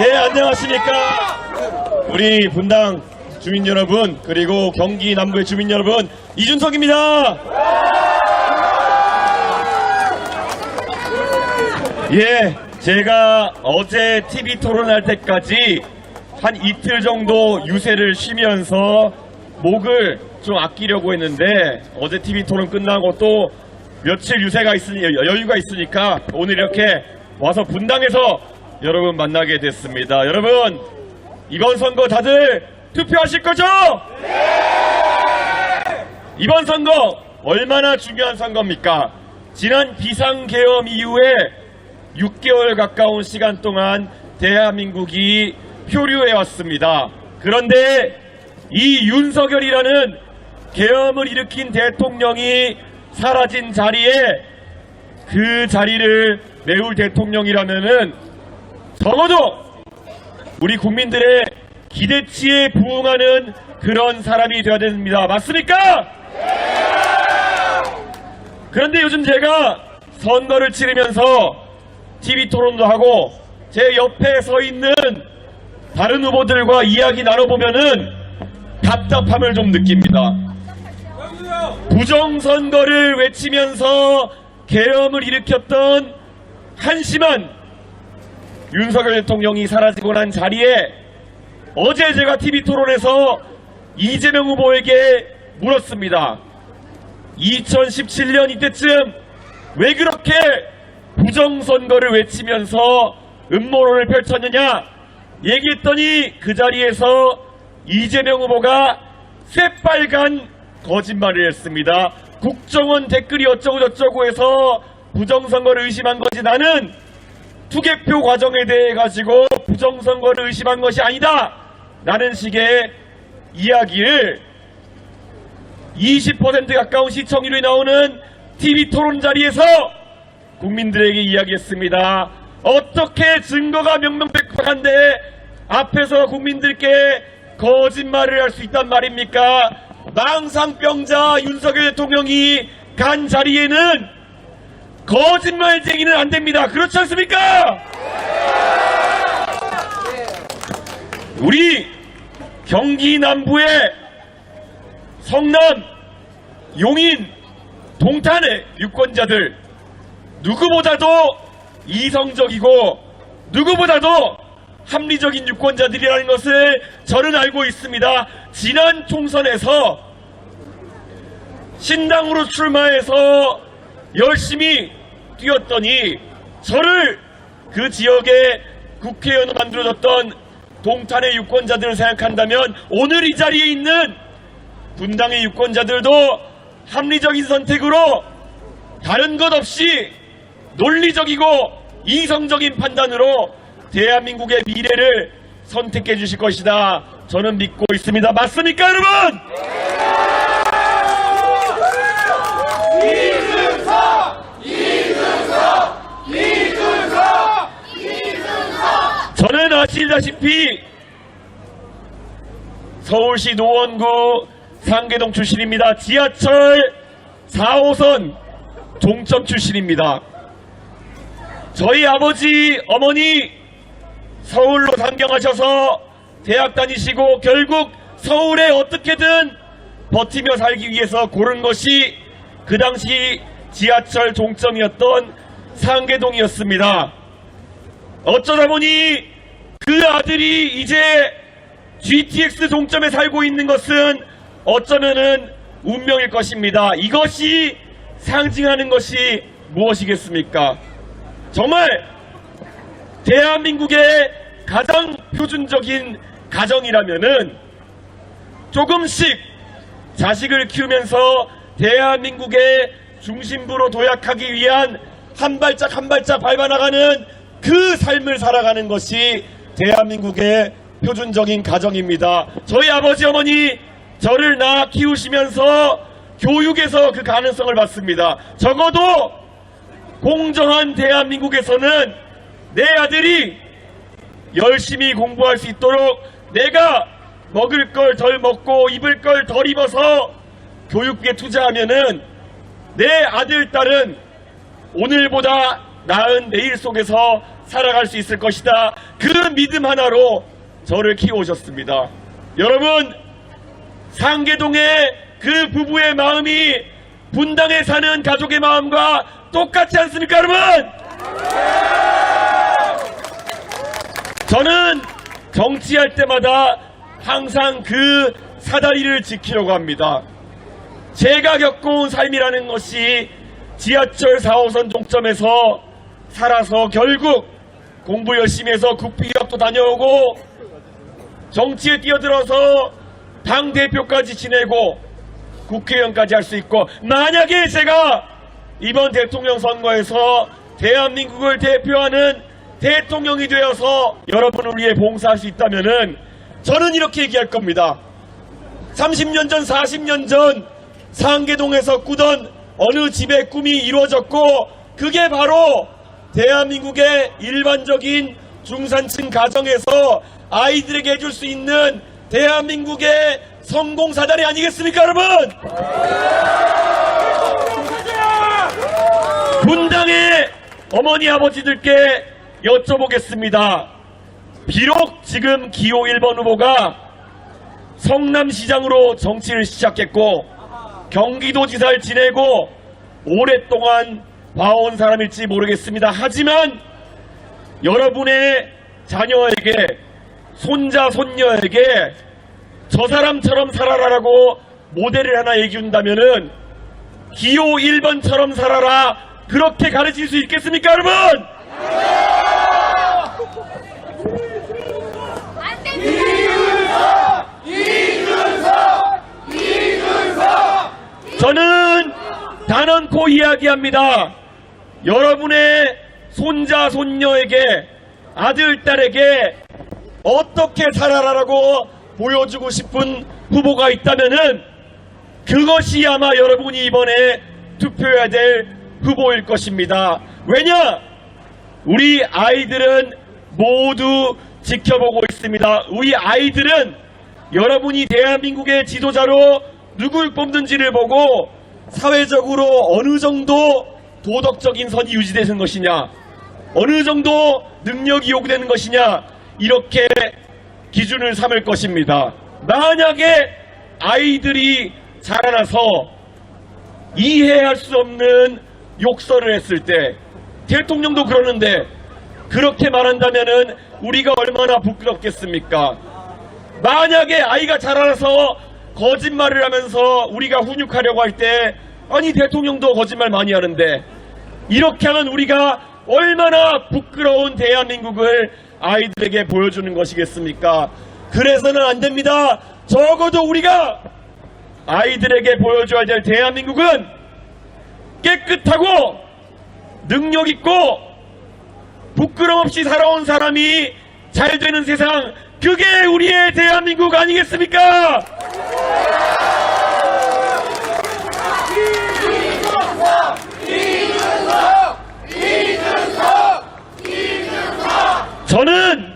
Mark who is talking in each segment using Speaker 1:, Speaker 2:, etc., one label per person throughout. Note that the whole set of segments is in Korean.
Speaker 1: 예, 안녕하십니까. 우리 분당 주민 여러분, 그리고 경기 남부의 주민 여러분, 이준석입니다. 예, 제가 어제 TV 토론할 때까지 한 이틀 정도 유세를 쉬면서 목을 좀 아끼려고 했는데 어제 TV 토론 끝나고 또 며칠 유세가 있으니 여유가 있으니까 오늘 이렇게 와서 분당에서 여러분 만나게 됐습니다. 여러분 이번 선거 다들 투표하실 거죠? 이번 선거 얼마나 중요한 선거입니까? 지난 비상계엄 이후에 6개월 가까운 시간 동안 대한민국이 표류해 왔습니다. 그런데 이 윤석열이라는 계엄을 일으킨 대통령이 사라진 자리에 그 자리를 메울 대통령이라면은 적어도 우리 국민들의 기대치에 부응하는 그런 사람이 되어야 됩니다. 맞습니까? 그런데 요즘 제가 선거를 치르면서 TV 토론도 하고 제 옆에 서 있는 다른 후보들과 이야기 나눠보면은 답답함을 좀 느낍니다. 부정선거를 외치면서 계엄을 일으켰던 한심한 윤석열 대통령이 사라지고 난 자리에 어제 제가 TV 토론에서 이재명 후보에게 물었습니다. 2017년 이때쯤 왜 그렇게 부정선거를 외치면서 음모론을 펼쳤느냐 얘기했더니 그 자리에서 이재명 후보가 새빨간 거짓말을 했습니다. 국정원 댓글이 어쩌고 저쩌고 해서 부정선거를 의심한 거지 나는 투개표 과정에 대해 가지고 부정선거를 의심한 것이 아니다. 라는 식의 이야기를 20% 가까운 시청률이 나오는 TV 토론 자리에서 국민들에게 이야기했습니다. 어떻게 증거가 명명백백한데 앞에서 국민들께 거짓말을 할 수 있단 말입니까? 망상병자 윤석열 대통령이 간 자리에는 거짓말쟁이는 안 됩니다. 그렇지 않습니까? 우리 경기 남부의 성남, 용인, 동탄의 유권자들 누구보다도 이성적이고 누구보다도 합리적인 유권자들이라는 것을 저는 알고 있습니다. 지난 총선에서 신당으로 출마해서 열심히 뛰었더니 저를 그 지역의 국회의원으로 만들어줬던 동탄의 유권자들을 생각한다면 오늘 이 자리에 있는 분당의 유권자들도 합리적인 선택으로 다른 것 없이 논리적이고 이성적인 판단으로 대한민국의 미래를 선택해 주실 것이다. 저는 믿고 있습니다. 맞습니까, 여러분? 아시다시피 서울시 노원구 상계동 출신입니다. 지하철 4호선 종점 출신입니다. 저희 아버지, 어머니 서울로 상경하셔서 대학 다니시고 결국 서울에 어떻게든 버티며 살기 위해서 고른 것이 그 당시 지하철 종점이었던 상계동이었습니다. 어쩌다 보니 그 아들이 이제 GTX 종점에 살고 있는 것은 어쩌면은 운명일 것입니다. 이것이 상징하는 것이 무엇이겠습니까? 정말 대한민국의 가장 표준적인 가정이라면은 조금씩 자식을 키우면서 대한민국의 중심부로 도약하기 위한 한 발짝 한 발짝 밟아나가는 그 삶을 살아가는 것이 대한민국의 표준적인 가정입니다. 저희 아버지 어머니 저를 낳아 키우시면서 교육에서 그 가능성을 봤습니다. 적어도 공정한 대한민국에서는 내 아들이 열심히 공부할 수 있도록 내가 먹을 걸 덜 먹고 입을 걸 덜 입어서 교육비에 투자하면은 내 아들, 딸은 오늘보다 나은 내일 속에서 살아갈 수 있을 것이다. 그 믿음 하나로 저를 키워오셨습니다. 여러분, 상계동의 그 부부의 마음이 분당에 사는 가족의 마음과 똑같지 않습니까, 여러분? 저는 정치할 때마다 항상 그 사다리를 지키려고 합니다. 제가 겪어온 삶이라는 것이 지하철 4호선 종점에서 살아서 결국 공부 열심히 해서 국비학도 다녀오고 정치에 뛰어들어서 당 대표까지 지내고 국회의원까지 할 수 있고 만약에 제가 이번 대통령 선거에서 대한민국을 대표하는 대통령이 되어서 여러분을 위해 봉사할 수 있다면은 저는 이렇게 얘기할 겁니다. 30년 전, 40년 전 상계동에서 꾸던 어느 집의 꿈이 이루어졌고 그게 바로 대한민국의 일반적인 중산층 가정에서 아이들에게 해줄 수 있는 대한민국의 성공 사다리 아니겠습니까, 여러분? 분당의 어머니 아버지들께 여쭤보겠습니다. 비록 지금 기호 1번 후보가 성남시장으로 정치를 시작했고 경기도지사를 지내고 오랫동안 봐온 사람일지 모르겠습니다. 하지만 여러분의 자녀에게 손자 손녀에게 저 사람처럼 살아라라고 모델을 하나 얘기한다면은 기호 1번처럼 살아라 그렇게 가르칠 수 있겠습니까 여러분?
Speaker 2: 안 됩니다.
Speaker 1: 저는 단언코 이야기합니다. 여러분의 손자, 손녀에게, 아들, 딸에게 어떻게 살아라라고 보여주고 싶은 후보가 있다면은 그것이 아마 여러분이 이번에 투표해야 될 후보일 것입니다. 왜냐? 우리 아이들은 모두 지켜보고 있습니다. 우리 아이들은 여러분이 대한민국의 지도자로 누굴 뽑는지를 보고 사회적으로 어느 정도 도덕적인 선이 유지되는 것이냐, 어느 정도 능력이 요구되는 것이냐, 이렇게 기준을 삼을 것입니다. 만약에 아이들이 자라나서 이해할 수 없는 욕설을 했을 때 대통령도 그러는데 그렇게 말한다면은 우리가 얼마나 부끄럽겠습니까? 만약에 아이가 자라나서 거짓말을 하면서 우리가 훈육하려고 할 때 아니 대통령도 거짓말 많이 하는데 이렇게 하면 우리가 얼마나 부끄러운 대한민국을 아이들에게 보여주는 것이겠습니까? 그래서는 안 됩니다. 적어도 우리가 아이들에게 보여줘야 될 대한민국은 깨끗하고 능력 있고 부끄럼 없이 살아온 사람이 잘 되는 세상 그게 우리의 대한민국 아니겠습니까? 저는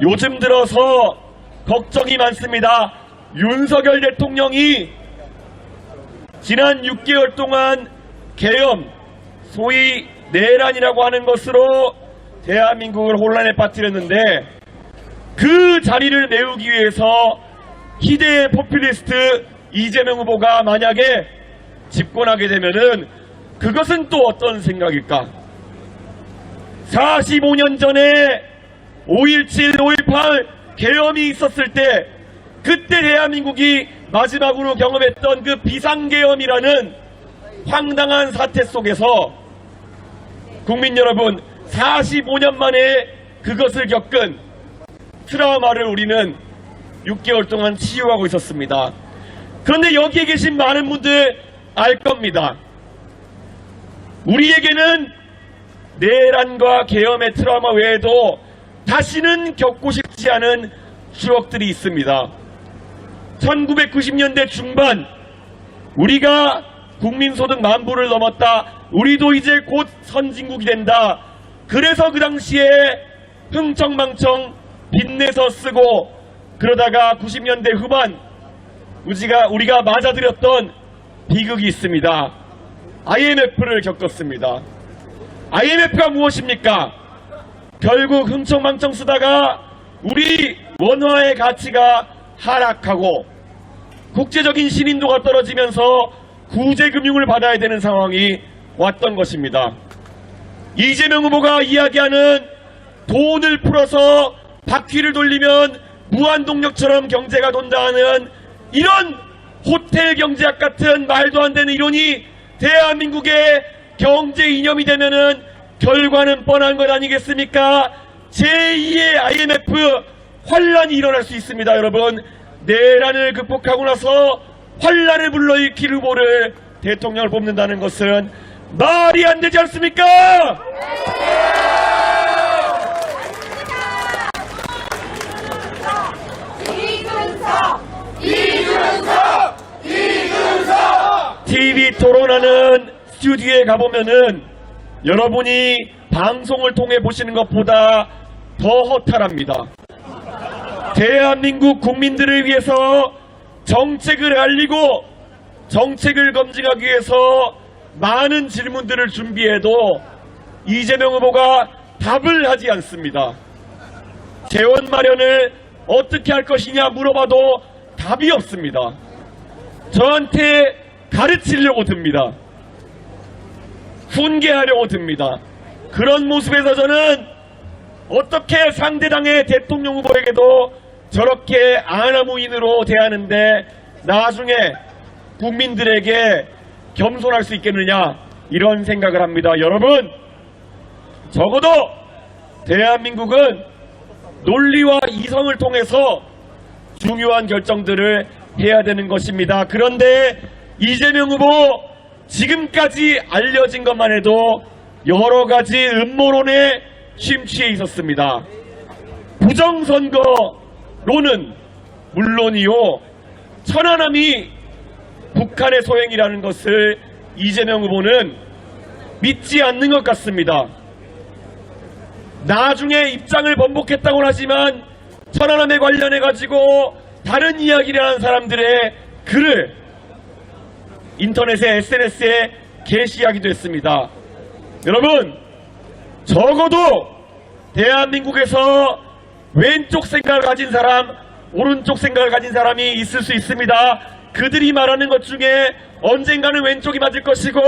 Speaker 1: 요즘 들어서 걱정이 많습니다. 윤석열 대통령이 지난 6개월 동안 계엄, 소위 내란이라고 하는 것으로 대한민국을 혼란에 빠뜨렸는데 그 자리를 메우기 위해서 희대의 포퓰리스트 이재명 후보가 만약에 집권하게 되면은 그것은 또 어떤 생각일까? 45년 전에 5.17, 5.18 계엄이 있었을 때 그때 대한민국이 마지막으로 경험했던 그 비상계엄이라는 황당한 사태 속에서 국민 여러분 45년 만에 그것을 겪은 트라우마를 우리는 6개월 동안 치유하고 있었습니다. 그런데 여기에 계신 많은 분들 알 겁니다. 우리에게는 내란과 계엄의 트라우마 외에도 다시는 겪고 싶지 않은 추억들이 있습니다. 1990년대 중반 우리가 국민소득 만 불을 넘었다. 우리도 이제 곧 선진국이 된다. 그래서 그 당시에 흥청망청 빚내서 쓰고 그러다가 90년대 후반 우리가 우리가 맞아들였던 비극이 있습니다. IMF를 겪었습니다. IMF가 무엇입니까? 결국 흥청망청 쓰다가 우리 원화의 가치가 하락하고 국제적인 신인도가 떨어지면서 구제금융을 받아야 되는 상황이 왔던 것입니다. 이재명 후보가 이야기하는 돈을 풀어서 바퀴를 돌리면 무한동력처럼 경제가 돈다는 이런 호텔 경제학 같은 말도 안 되는 이론이 대한민국의 경제 이념이 되면은 결과는 뻔한 것 아니겠습니까? 제2의 IMF 환란이 일어날 수 있습니다, 여러분. 내란을 극복하고 나서 환란을 불러일으킬 후보를 대통령을 뽑는다는 것은 말이 안 되지 않습니까? TV 토론하는 스튜디오에 가보면은 여러분이 방송을 통해 보시는 것보다 더 허탈합니다. 대한민국 국민들을 위해서 정책을 알리고 정책을 검증하기 위해서 많은 질문들을 준비해도 이재명 후보가 답을 하지 않습니다. 재원 마련을 어떻게 할 것이냐 물어봐도 답이 없습니다. 저한테 가르치려고 듭니다. 훈계하려고 듭니다. 그런 모습에서 저는 어떻게 상대당의 대통령 후보에게도 저렇게 아나무인으로 대하는데 나중에 국민들에게 겸손할 수 있겠느냐 이런 생각을 합니다. 여러분 적어도 대한민국은 논리와 이성을 통해서 중요한 결정들을 해야 되는 것입니다. 그런데 이재명 후보 지금까지 알려진 것만 해도 여러 가지 음모론에 심취해 있었습니다. 부정선거로는 물론이요, 천안함이 북한의 소행이라는 것을 이재명 후보는 믿지 않는 것 같습니다. 나중에 입장을 번복했다고 하지만 천안함에 관련해 가지고 다른 이야기를 하는 사람들의 글을 인터넷에 SNS에 게시하기도 했습니다. 여러분 적어도 대한민국에서 왼쪽 생각을 가진 사람, 오른쪽 생각을 가진 사람이 있을 수 있습니다. 그들이 말하는 것 중에 언젠가는 왼쪽이 맞을 것이고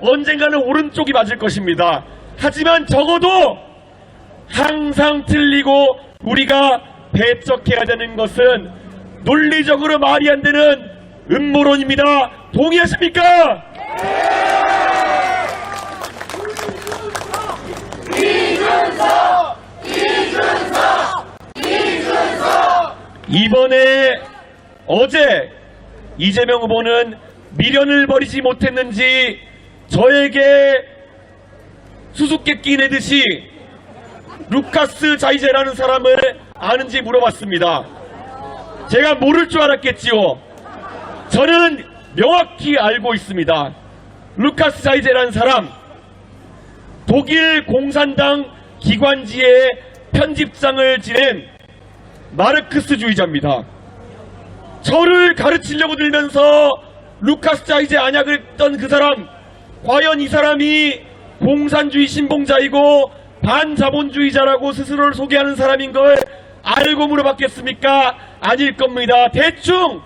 Speaker 1: 언젠가는 오른쪽이 맞을 것입니다. 하지만 적어도 항상 틀리고 우리가 배척해야 되는 것은 논리적으로 말이 안 되는 음모론입니다. 동의하십니까? 이번에 어제 이재명 후보는 미련을 버리지 못했는지 저에게 수수께끼 내듯이 루카스 자이제라는 사람을 아는지 물어봤습니다. 제가 모를 줄 알았겠지요. 저는 명확히 알고 있습니다. 루카스 자이제라는 사람, 독일 공산당 기관지의 편집장을 지낸 마르크스주의자입니다. 저를 가르치려고 들면서 루카스 자이제 안약을 했던 그 사람, 과연 이 사람이 공산주의 신봉자이고 반자본주의자라고 스스로를 소개하는 사람인 걸 알고 물어봤겠습니까? 아닐 겁니다. 대충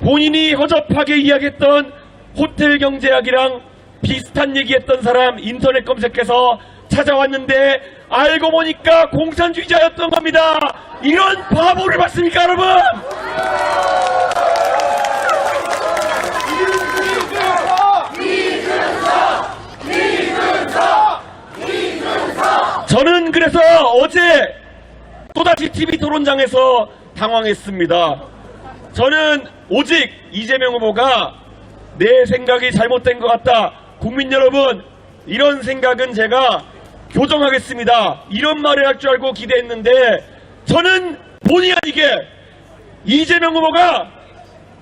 Speaker 1: 본인이 허접하게 이야기했던 호텔 경제학이랑 비슷한 얘기했던 사람 인터넷 검색해서 찾아왔는데 알고 보니까 공산주의자였던 겁니다. 이런 바보를 봤습니까, 여러분? 저는 그래서 어제 또다시 TV 토론장에서 당황했습니다. 저는 오직 이재명 후보가 내 생각이 잘못된 것 같다. 국민 여러분, 이런 생각은 제가 교정하겠습니다. 이런 말을 할 줄 알고 기대했는데 저는 본의 아니게 이재명 후보가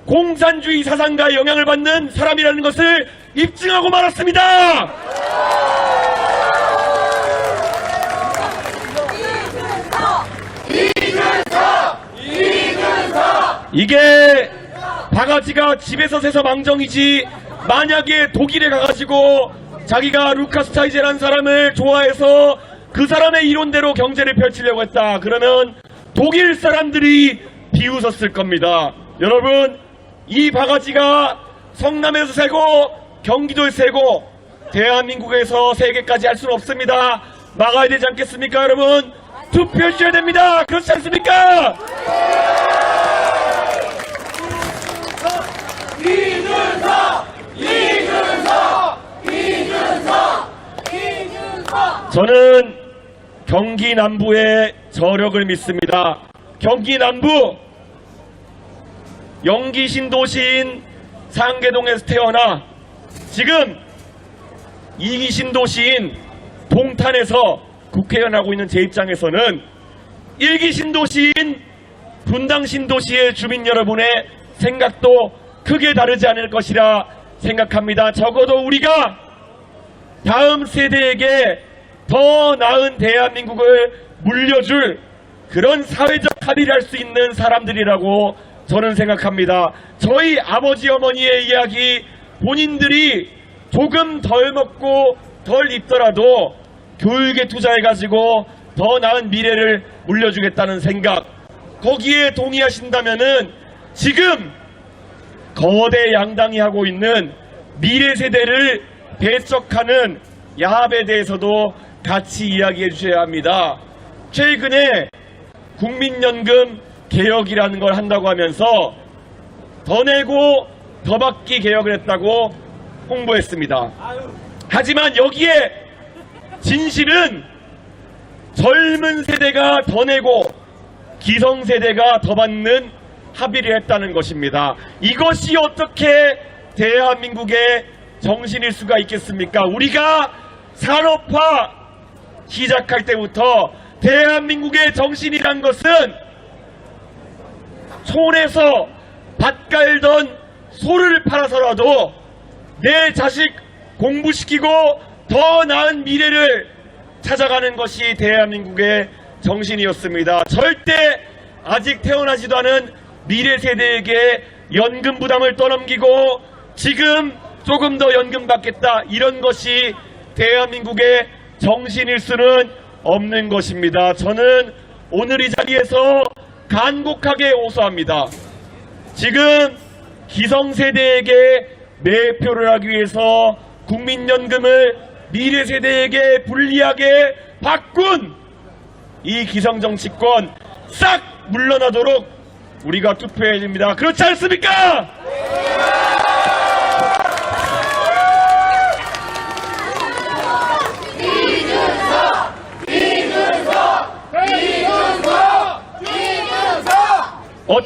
Speaker 1: 공산주의 사상가의 영향을 받는 사람이라는 것을 입증하고 말았습니다. 이게 바가지가 집에서 새서 망정이지 만약에 독일에 가가지고 자기가 루카스 타이제라는 사람을 좋아해서 그 사람의 이론대로 경제를 펼치려고 했다. 그러면 독일 사람들이 비웃었을 겁니다. 여러분, 이 바가지가 성남에서 세고 경기도에서 세고 대한민국에서 세계까지 할 수는 없습니다. 막아야 되지 않겠습니까, 여러분? 투표해 주셔야 됩니다. 그렇지 않습니까? 저는 경기 남부의 저력을 믿습니다. 경기 남부 영기 신도시인 상계동에서 태어나 지금 이기 신도시인 동탄에서 국회의원 하고 있는 제 입장에서는 일기 신도시인 분당 신도시의 주민 여러분의 생각도 크게 다르지 않을 것이라 생각합니다. 적어도 우리가 다음 세대에게 더 나은 대한민국을 물려줄 그런 사회적 합의를 할 수 있는 사람들이라고 저는 생각합니다. 저희 아버지 어머니의 이야기 본인들이 조금 덜 먹고 덜 입더라도 교육에 투자해가지고 더 나은 미래를 물려주겠다는 생각 거기에 동의하신다면은 지금 거대 양당이 하고 있는 미래 세대를 배척하는 야합에 대해서도 같이 이야기해 주셔야 합니다. 최근에 국민연금 개혁이라는 걸 한다고 하면서 더 내고 더 받기 개혁을 했다고 홍보했습니다. 하지만 여기에 진실은 젊은 세대가 더 내고 기성세대가 더 받는 합의를 했다는 것입니다. 이것이 어떻게 대한민국의 정신일 수가 있겠습니까? 우리가 산업화 시작할 때부터 대한민국의 정신이란 것은 촌에서 밭 갈던 소를 팔아서라도 내 자식 공부시키고 더 나은 미래를 찾아가는 것이 대한민국의 정신이었습니다. 절대 아직 태어나지도 않은 미래 세대에게 연금 부담을 떠넘기고 지금 조금 더 연금 받겠다 이런 것이 대한민국의 정신일 수는 없는 것입니다. 저는 오늘 이 자리에서 간곡하게 호소합니다. 지금 기성세대에게 매표를 하기 위해서 국민연금을 미래 세대에게 불리하게 바꾼 이 기성정치권 싹 물러나도록 우리가 투표해야 됩니다. 그렇지 않습니까?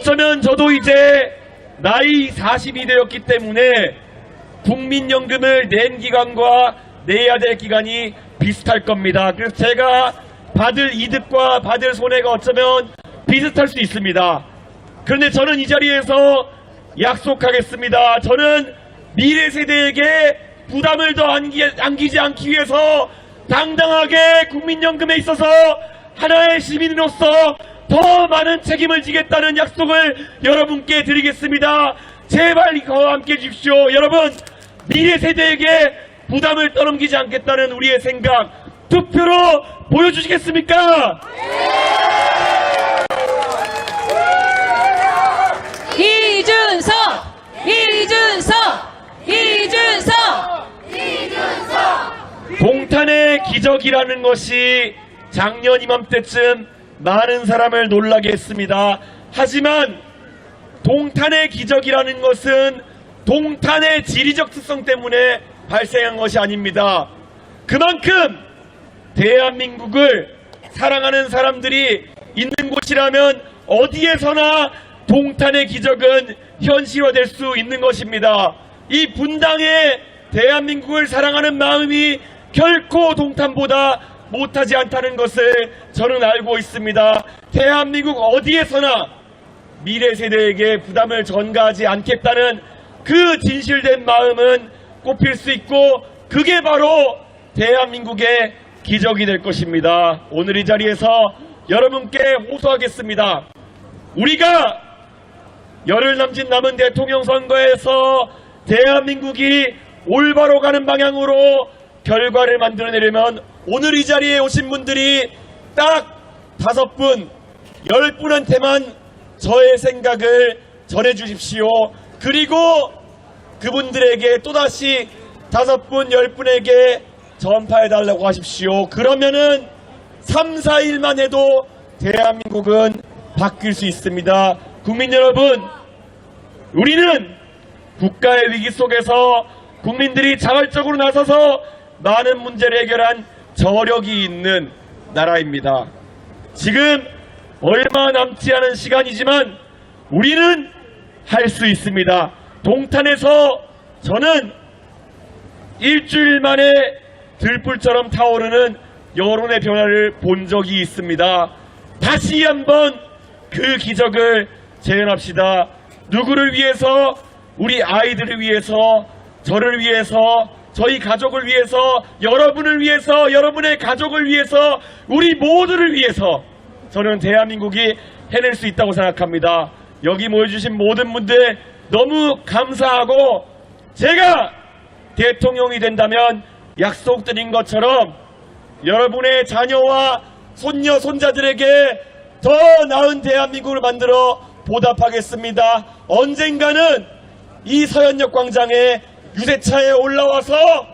Speaker 1: 어쩌면 저도 이제 나이 40이 되었기 때문에 국민연금을 낸 기간과 내야 될 기간이 비슷할 겁니다. 그래서 제가 받을 이득과 받을 손해가 어쩌면 비슷할 수 있습니다. 그런데 저는 이 자리에서 약속하겠습니다. 저는 미래 세대에게 부담을 더 안기, 안기지 않기 위해서 당당하게 국민연금에 있어서 하나의 시민으로서 더 많은 책임을 지겠다는 약속을 여러분께 드리겠습니다. 제발 이거와 함께 해주십시오. 여러분, 미래 세대에게 부담을 떠넘기지 않겠다는 우리의 생각, 투표로 보여주시겠습니까?
Speaker 3: 이준석! 이준석! 이준석!
Speaker 1: 동탄의 기적이라는 것이 작년 이맘때쯤 많은 사람을 놀라게 했습니다. 하지만 동탄의 기적이라는 것은 동탄의 지리적 특성 때문에 발생한 것이 아닙니다. 그만큼 대한민국을 사랑하는 사람들이 있는 곳이라면 어디에서나 동탄의 기적은 현실화될 수 있는 것입니다. 이 분당의 대한민국을 사랑하는 마음이 결코 동탄보다 못하지 않다는 것을 저는 알고 있습니다. 대한민국 어디에서나 미래 세대에게 부담을 전가하지 않겠다는 그 진실된 마음은 꼽힐 수 있고 그게 바로 대한민국의 기적이 될 것입니다. 오늘 이 자리에서 여러분께 호소하겠습니다. 우리가 열흘 남짓 남은 대통령 선거에서 대한민국이 올바로 가는 방향으로 결과를 만들어내려면 오늘 이 자리에 오신 분들이 딱 다섯 분, 열 분한테만 저의 생각을 전해 주십시오. 그리고 그분들에게 또다시 다섯 분, 열 분에게 전파해 달라고 하십시오. 그러면은 3, 4일만 해도 대한민국은 바뀔 수 있습니다. 국민 여러분, 우리는 국가의 위기 속에서 국민들이 자발적으로 나서서 많은 문제를 해결한 저력이 있는 나라입니다. 지금 얼마 남지 않은 시간이지만 우리는 할 수 있습니다. 동탄에서 저는 일주일 만에 들불처럼 타오르는 여론의 변화를 본 적이 있습니다. 다시 한번 그 기적을 재현합시다. 누구를 위해서, 우리 아이들을 위해서, 저를 위해서, 저희 가족을 위해서, 여러분을 위해서, 여러분의 가족을 위해서, 우리 모두를 위해서 저는 대한민국이 해낼 수 있다고 생각합니다. 여기 모여주신 모든 분들 너무 감사하고 제가 대통령이 된다면 약속드린 것처럼 여러분의 자녀와 손녀, 손자들에게 더 나은 대한민국을 만들어 보답하겠습니다. 언젠가는 이 서현역 광장에 유세차에 올라와서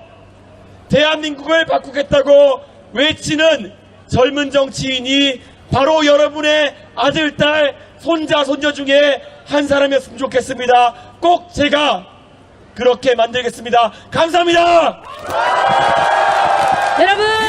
Speaker 1: 대한민국을 바꾸겠다고 외치는 젊은 정치인이 바로 여러분의 아들, 딸, 손자, 손녀 중에 한 사람이었으면 좋겠습니다. 꼭 제가 그렇게 만들겠습니다. 감사합니다!
Speaker 3: 여러분